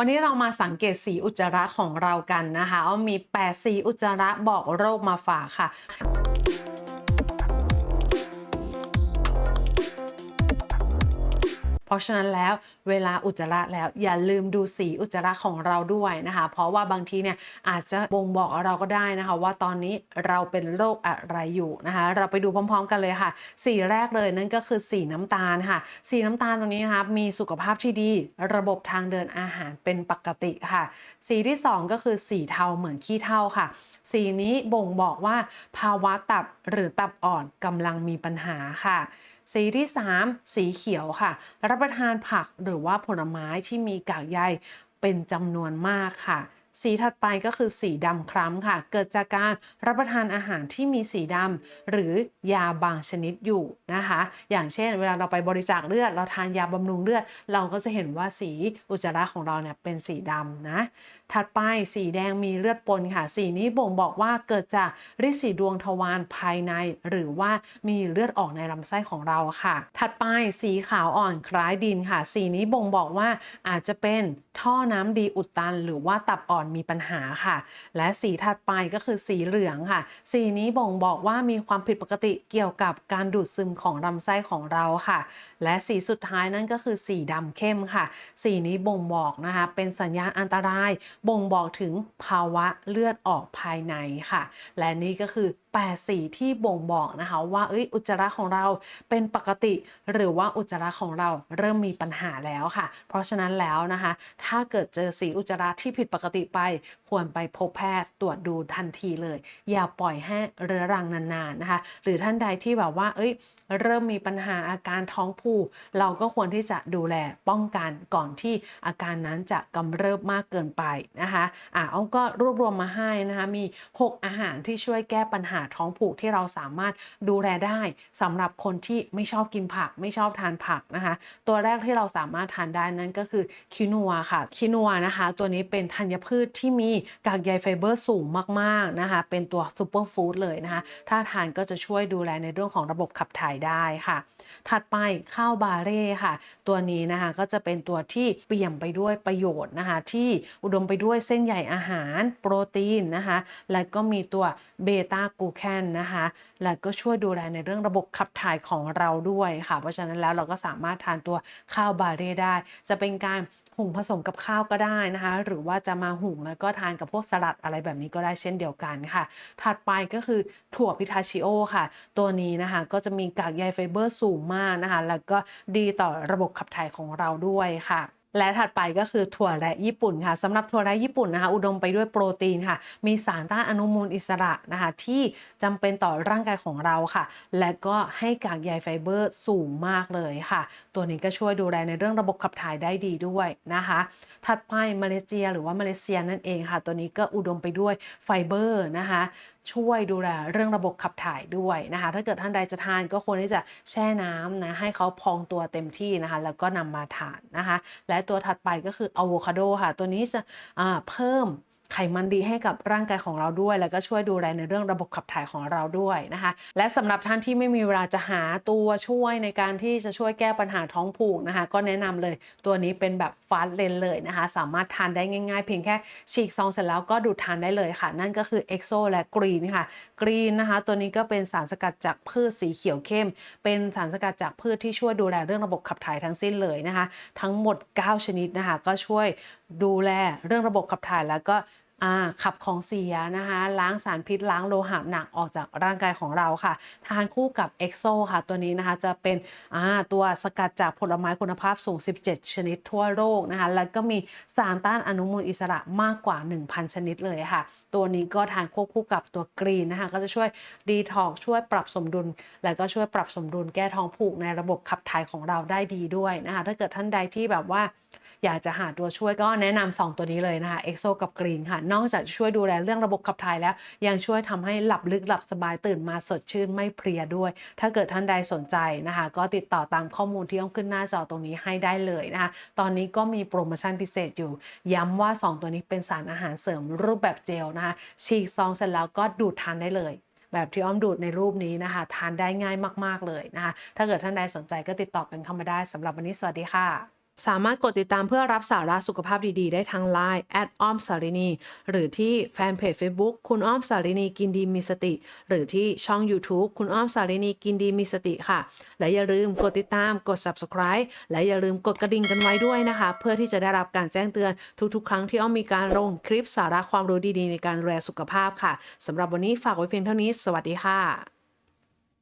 วันนี้เรามาสังเกตสีอุจจาระของเรากันนะคะเอามี 8 สีอุจจาระบอกโรคมาฝากค่ะ เพราะฉะนั้นแล้วเวลาอุจจาระแล้วอย่าลืมดูสีอุจจาระของเราด้วยนะคะ เพราะว่าบางทีเนี่ยอาจจะบ่งบอกเราก็ได้นะคะ ว่าตอนนี้เราเป็นโรคอะไรอยู่นะคะ เราไปดูพร้อม ๆ กันเลยค่ะ สีแรกเลยนั่นก็คือสีน้ำตาลค่ะ สีน้ำตาลตรงนี้นะคะมีสุขภาพที่ดี ระบบทางเดินอาหารเป็นปกติค่ะ สีที่สองก็คือสีเทาเหมือนขี้เถ้าค่ะ สีนี้บ่งบอกว่าภาวะตับหรือตับอ่อนกำลังมีปัญหาค่ะ สีที่ 3 สีเขียวค่ะ รับประทานผักหรือว่าผลไม้ที่มีกากใยเป็นจำนวนมากค่ะ สีถัดไปก็คือสีดำคล้ำค่ะ เกิดจากการรับประทานอาหารที่มีสีดำหรือยาบางชนิดอยู่นะคะ อย่างเช่น เวลาเราไปบริจาคเลือด เราทานยาบำรุงเลือด เราก็จะเห็นว่าสีอุจจาระของเราเนี่ยเป็นสีดำนะ ถัดไปสีแดงมีเลือดปนค่ะ สีนี้บ่งบอกว่าเกิดจากริดสีดวงทวารภายใน หรือว่ามีเลือดออกในลำไส้ของเราค่ะ ถัดไปสีขาวอ่อนคล้ายดินค่ะ สีนี้บ่งบอกว่าอาจจะเป็นท่อน้ำดีอุดตัน หรือว่าตับอ่อนมีปัญหาค่ะ และสีถัดไปก็คือสีเหลืองค่ะ สีนี้บ่งบอกว่ามีความผิดปกติเกี่ยวกับการดูดซึมของลำไส้ของเราค่ะ และสีสุดท้ายนั่นก็คือสีดำเข้มค่ะ สีนี้บ่งบอกนะคะ เป็นสัญญาณอันตราย บ่งบอกถึงภาวะเลือดออกภายในค่ะ และนี่ก็คือ8สีที่บ่งบอกนะคะว่าเอ้ยอุจจาระของเราเป็นปกติ หรือว่าอุจจาระของเราเริ่มมีปัญหาแล้วค่ะ เพราะฉะนั้นแล้วนะคะ ถ้าเกิดเจอสีอุจจาระที่ผิดปกติไปควรไปพบแพทย์ตรวจดูทันทีเลย อย่าปล่อยให้เรื้อรังนานๆนะคะ หรือท่านใดที่แบบว่า เอ้ย เริ่มมีปัญหาอาการท้องผูกเราก็ควรที่จะดูแลป้องกันก่อนที่อาการนั้นจะกำเริบมากเกินไปนะคะอะอ้อมก็รวบรวมมาให้นะคะ มี 6 อาหารที่ช่วยแก้ปัญหาท้องผูกที่เราสามารถดูแลได้สำหรับคนที่ไม่ชอบกินผัก ไม่ชอบทานผักนะคะ ตัวแรกที่เราสามารถทานได้นั่นก็คือคินัวค่ะคินัวนะคะ ตัวนี้เป็นธัญพืชที่มีกากใยไฟเบอร์สูงมากๆนะคะ เป็นตัวซูเปอร์ฟู้ดเลยนะคะ ถ้าทานก็จะช่วยดูแลในเรื่องของระบบขับถ่ายได้ค่ะ ถัดไปข้าวบาเร่ค่ะ ตัวนี้นะคะก็จะเป็นตัวที่เปี่ยมไปด้วยประโยชน์นะคะ ที่อุดมไปด้วยเส้นใยอาหาร โปรตีนนะคะ และก็มีตัวเบต้ากูแคนนะคะ และก็ช่วยดูแลในเรื่องระบบขับถ่ายของเราด้วยค่ะ เพราะฉะนั้นแล้วเราก็สามารถทานตัวข้าวบาเร่ได้ จะเป็นการ หุงผสมกับข้าวก็ได้นะคะ หรือว่าจะมาหุงแล้วก็ทานกับพวกสลัดอะไรแบบนี้ก็ได้เช่นเดียวกันค่ะ ถัดไปก็คือถั่วพิทาชิโอค่ะ ตัวนี้นะคะก็จะมีกากใยไฟเบอร์สูงมากนะคะ แล้วก็ดีต่อระบบขับถ่ายของเราด้วยค่ะ และถัดไปก็คือถั่วแระญี่ปุ่นค่ะสำหรับถั่วแระญี่ปุ่นนะคะ อุดมไปด้วยโปรตีนค่ะ มีสารต้านอนุมูลอิสระนะคะที่จำเป็นต่อร่างกายของเราค่ะ และก็ให้กากใยไฟเบอร์สูงมากเลยค่ะ ตัวนี้ก็ช่วยดูแลในเรื่องระบบขับถ่ายได้ดีด้วยนะคะ ถัดไปมาเลเซียหรือว่ามาเลเซียนั่นเองค่ะ ตัวนี้ก็อุดมไปด้วยไฟเบอร์นะคะ ช่วยดูแลเรื่องระบบขับถ่ายด้วยนะคะ ถ้าเกิดท่านใดจะทานก็ควรที่จะแช่น้ำนะให้เขาพองตัวเต็มที่นะคะ แล้วก็นำมาทานนะคะ และตัวถัดไปก็คืออะโวคาโดค่ะ ตัวนี้จะเพิ่ม ไขมันดีให้กับร่างกายของเราด้วย แล้วก็ช่วยดูแลในเรื่องระบบขับถ่ายของเราด้วยนะคะ และสำหรับท่านที่ไม่มีเวลาจะหาตัวช่วยในการที่จะช่วยแก้ปัญหาท้องผูกนะคะ ก็แนะนำเลยตัวนี้เป็นแบบฟาสเลนเลยนะคะ สามารถทานได้ง่ายๆ เพียงแค่ฉีกซองเสร็จแล้วก็ดูดทานได้เลยค่ะ นั่นก็คือเอ็กโซและกรีนค่ะกรีนนะคะ ตัวนี้ก็เป็นสารสกัดจากพืชสีเขียวเข้ม เป็นสารสกัดจากพืชที่ช่วยดูแลเรื่องระบบขับถ่ายทั้งสิ้นเลยนะคะ ทั้งหมด 9 ชนิดนะคะ ก็ช่วยดูแลเรื่องระบบขับถ่ายแล้วก็ ขับของเสียนะคะล้างสารพิษล้างโลหะหนักออกจากร่างกายของเราค่ะ ทานคู่กับเอ็กโซค่ะ ตัวนี้นะคะจะเป็นตัวสกัดจากผลไม้คุณภาพสูง 17 ชนิดทั่วโลกนะคะแล้วก็มีสารต้านอนุมูลอิสระมากกว่า 1,000 ชนิดเลยค่ะ ตัวนี้ก็ทานควบคู่กับตัวกรีนนะคะก็จะช่วยดีท็อกช่วยปรับสมดุล แล้วก็ช่วยปรับสมดุลแก้ท้องผูกในระบบขับถ่ายของเราได้ดีด้วยนะคะถ้าเกิดท่านใดที่แบบว่าอยากจะหาตัวช่วยก็แนะนำสองตัวนี้เลยนะคะเอ็กโซกับกรีนค่ะ นอกจากช่วยดูแลเรื่องระบบขับถ่ายแล้ว ยังช่วยทำให้หลับลึกหลับสบายตื่นมาสดชื่นไม่เพลียด้วย ถ้าเกิดท่านใดสนใจนะคะ ก็ติดต่อตามข้อมูลที่ต้องขึ้นหน้าจอตรงนี้ให้ได้เลยนะคะ ตอนนี้ก็มีโปรโมชั่นพิเศษอยู่ ย้ำว่า 2 ตัวนี้เป็นสารอาหารเสริมรูปแบบเจลนะคะฉีกซองเสร็จแล้วก็ดูดทานได้เลยแบบที่อ้อมดูดในรูปนี้นะคะ ทานได้ง่ายมาก ๆ เลยนะคะ ถ้าเกิดท่านใดสนใจก็ติดต่อกันเข้ามาได้สำหรับวันนี้สวัสดีค่ะ สามารถกดติดตามเพื่อรับสาระสุขภาพดีๆ ได้ทาง Line แอดอ้อมสารินีหรือที่แฟนเพจ Facebook คุณอ้อมสารินีกินดีมีสติ หรือที่ช่อง YouTube คุณอ้อมสารินีกินดีมีสติค่ะ และอย่าลืมกดติดตามกด Subscribe และอย่าลืมกดกระดิ่งกันไว้ด้วยนะคะ เพื่อที่จะได้รับการแจ้งเตือนทุกๆ ครั้งที่อ้อมมีการลงคลิปสาระความรู้ดีๆ ในการดูแลสุขภาพค่ะสำหรับวันนี้ฝากไว้เพียงเท่านี้ สวัสดีค่ะ